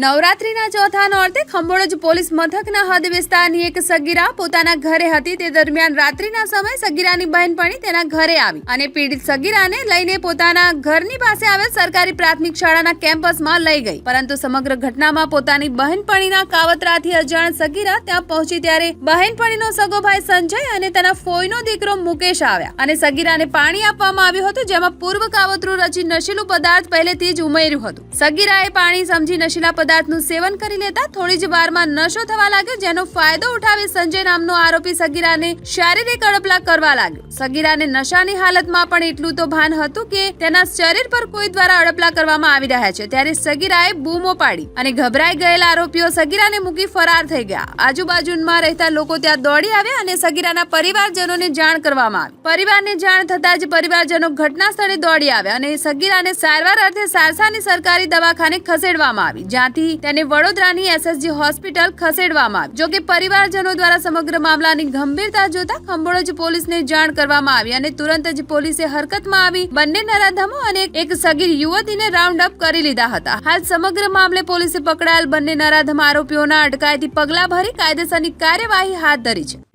નવરાત્રીના ચોથા અર્થે ખંભોળજ પોલીસ મથકના હદ વિસ્તારની એક સગીરા પોતાના ઘરે હતી. તે દરમિયાન રાત્રિના સમયે સગીરાની બહેનપણી તેના ઘરે આવી અને પીડિત સગીરાને લઈને પોતાના ઘરની પાસે આવેલ સરકારી પ્રાથમિક શાળાના કેમ્પસમાં લઈ ગઈ. પરંતુ સમગ્ર ઘટનામાં પોતાની બહેનપણીના કાવતરાથી અજાણ સગીરા ત્યાં પહોંચી ત્યારે બહેનપણીનો સગો ભાઈ સંજય અને તેના ફોઈનો દીકરો મુકેશ આવ્યા અને સગીરાને પાણી આપવામાં આવ્યું હતું, જેમાં પૂર્વ કાવતરું રચી નશીલું પદાર્થ પહેલેથી જ ઉમેર્યું હતું. સગીરાએ પાણી સમજી નશીલા પદાર્થનું સેવન કરી લેતા થોડી જ વારમાં નશો થવા લાગ્યો, જેનો ફાયદો ઉઠાવી સંજય નામનો આરોપી સગીરાને શારીરિક અડપલા કરવા લાગ્યો. સગીરાને નશાની હાલતમાં પણ એટલું તો ભાન હતું કે તેના શરીર પર કોઈ દ્વારા અડપલા કરવામાં આવી રહ્યા છે. ત્યારે સગીરાએ બૂમો પાડી અને ગભરાઈ ગયેલા આરોપીઓ સગીરાને મૂકી ફરાર થઈ ગયા. આજુબાજુમાં રહેતા લોકો ત્યાં દોડી આવ્યા અને સગીરાના પરિવારજનોને જાણ કરવામાં આવી. પરિવારને જાણ થતાં જ પરિવારજનો ઘટના સ્થળે દોડી આવ્યા અને સગીરાને સારવાર અર્થે સારસાની સરકારી દવાખાને ખસેડવામાં આવી. જ્યાંથી તેને વડોદરાની એસએસજી હોસ્પિટલ ખસેડવામાં આવી જોકે પરિવારજનો દ્વારા સમગ્ર મામલાની ગંભીરતા જોતા ખંભોળજ પોલીસને જાણ કરવામાં આવી અને તુરંત જ પોલીસે હરકતમાં આવી બંને નરાધમો અને એક સગીર યુવતીને રાઉન્ડ અપ કરી લીધા હતા. હાલ સમગ્ર મામલે પોલીસે પકડાયેલ બંને નરાધમ આરોપીઓના અટકાયતી પગલા ભરી કાયદેસરની કાર્યવાહી હાથ ધરી છે.